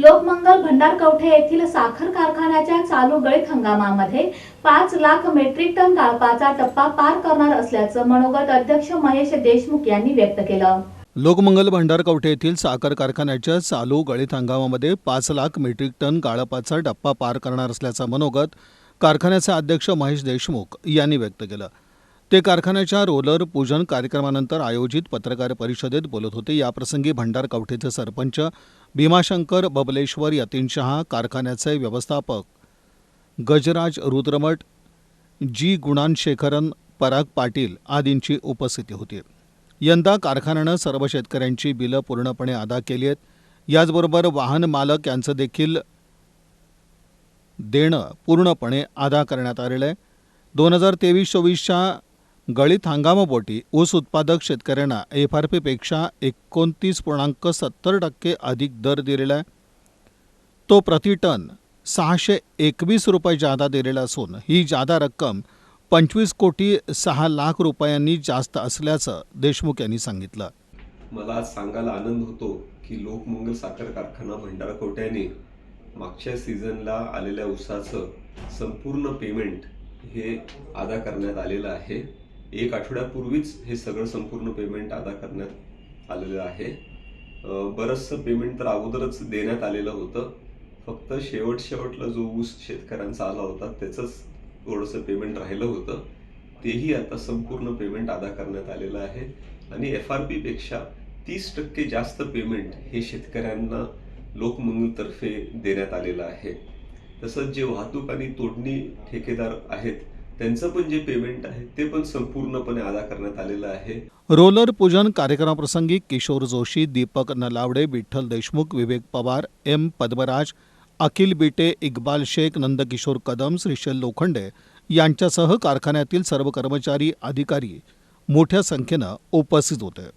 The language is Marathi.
लोकमंगल भंडारकवठे येथील साखर कारखान्याच्या चालू गळीत हंगामामध्ये पाच लाख मेट्रिक टन गाळपाचा टप्पा पार करणार असल्याचं मनोगत अध्यक्ष महेश देशमुख यांनी व्यक्त केलं. लोकमंगल भंडार कवठे येथील साखर कारखान्याच्या चालू गळीत हंगामामध्ये पाच लाख मेट्रिक टन गाळपाचा टप्पा पार करणार असल्याचा मनोगत कारखान्याचे अध्यक्ष महेश देशमुख यांनी व्यक्त केलं. ते कारखान्याच्या रोलर पूजन कार्यक्रमानंतर आयोजित पत्रकार परिषदेत बोलत होते. याप्रसंगी भंडार कवठेचे सरपंच भीमाशंकर बबलेश्वर यतीन शहा कारखान्याचे व्यवस्थापक. गजराज रुद्रमठ जी. गुणांशेखरन पराग पाटील आदींची उपस्थिती होती. यंदा कारखान्यानं सर्व शेतकऱ्यांची बिलं पूर्णपणे अदा केली आहेत. याचबरोबर वाहन मालक यांचं देखील देणं पूर्णपणे अदा करण्यात आलेलं आहे. दोन हजार तेवीस चोवीसच्या गळीत हंगामापोटी ऊस उत्पादक शेतकऱ्यांना एफ आर पीपेक्षा एकोणतीस पूर्णांक सत्तर टक्के अधिक दर दिलेला आहे. तो प्रति टन सहाशे एकवीस रुपये जादा दिलेला असून ही जादा रक्कम पंचवीस कोटी सहा लाख रुपयांनी जास्त असल्याचं देशमुख यांनी सांगितलं. मला आज सांगायला आनंद होतो की लोकमंगल साखर कारखाना भंडारा कोट्याने मागच्या सीझनला आलेल्या ऊसाचं संपूर्ण पेमेंट हे अदा करण्यात आलेलं आहे. एक आठवड्यापूर्वीच हे सगळं संपूर्ण पेमेंट अदा करण्यात आलेलं आहे. बरंचसं पेमेंट तर अगोदरच देण्यात आलेलं होतं. फक्त शेवट शेवटला जो ऊस शेतकऱ्यांचा आला होता त्याचंच थोडंसं पेमेंट राहिलं होतं. तेही आता संपूर्ण पेमेंट अदा करण्यात आलेलं आहे. आणि एफ आर पीपेक्षा तीस टक्के जास्त पेमेंट हे शेतकऱ्यांना लोकमंगलतर्फे देण्यात आलेलं आहे. तसंच जे वाहतूक आणि तोडणी ठेकेदार आहेत त्यांचं पण जे पेमेंट आहे ते पण संपूर्णपणे अदा करण्यात आलेलं आहे. रोलर पूजन कार्यक्रमाप्रसंगी किशोर जोशी दीपक नलावडे विठ्ठल देशमुख विवेक पवार एम पद्मराज अखिल बिटे इक्बाल शेख नंदकिशोर कदम श्रीशैल लोखंडे यांच्यासह कारखान्यातील सर्व कर्मचारी अधिकारी मोठ्या संख्येनं उपस्थित होते.